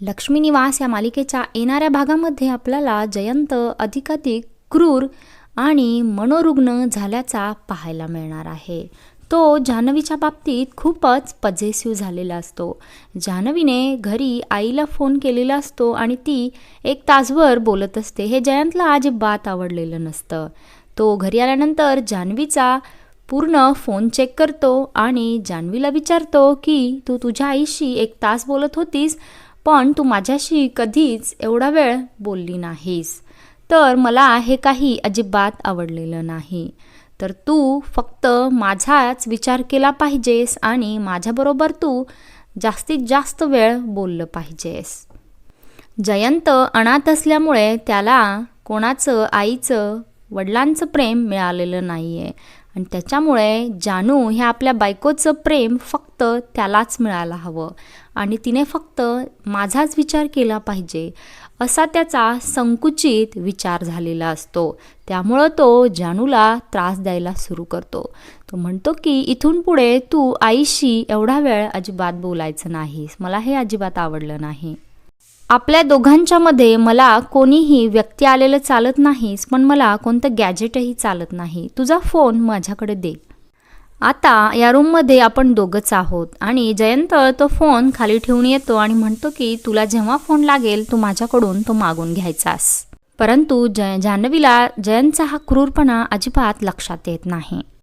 लक्ष्मी निवास या मालिकेच्या येणाऱ्या भागामध्ये आपल्याला जयंत अधिकाधिक क्रूर आणि मनोरुग्ण झाल्याचा पाहायला मिळणार आहे. तो जान्हवीच्या बाबतीत खूपच पजेसिव्ह झालेला असतो. जान्हवीने घरी आईला फोन केलेला असतो आणि ती एक तासभर बोलत असते. हे जयंतला अजिबात आवडलेलं नसतं. तो घरी आल्यानंतर जान्हवीचा पूर्ण फोन चेक करतो आणि जान्हवीला विचारतो की तू तुझ्या आईशी एक तास बोलत होतीस? पण तू माझ्याशी कधीच एवढा वेळ बोलली नाहीस. तर मला हे काही अजिबात आवडलेलं नाही. तर तू फक्त माझाच विचार केला पाहिजेस आणि माझ्याबरोबर तू जास्तीत जास्त वेळ बोललं पाहिजेस. जयंत अनाथ असल्यामुळे त्याला कोणाचं आईचं वडिलांचं प्रेम मिळालेलं नाही आहे आणि त्याच्यामुळे जानू ह्या आपल्या बायकोचं प्रेम फक्त फक्त त्यालाच मिळायला हवं. आणि तिने फक्त माझाच विचार केला पाहिजे असा त्याचा संकुचित विचार झालेला असतो. त्यामुळं तो जानूला त्रास द्यायला सुरू करतो. तो म्हणतो की इथून पुढे तू आईशी एवढा वेळ अजिबात बोलायचं नाहीस. मला हे अजिबात आवडलं नाही. आपल्या दोघांच्या मध्ये मला कोणीही व्यक्ती आलेलं चालत नाहीस पण मला कोणतं गॅजेटही चालत नाही. तुझा फोन माझ्याकडे दे. आता या रूममध्ये आपण दोघंच आहोत. आणि जयंत तो फोन खाली ठेवून येतो आणि म्हणतो की तुला जेव्हा फोन लागेल तू माझ्याकडून तो मागून घ्यायचास. परंतु जय जान्हवीला जयंतचा हा क्रूरपणा अजिबात लक्षात येत नाही.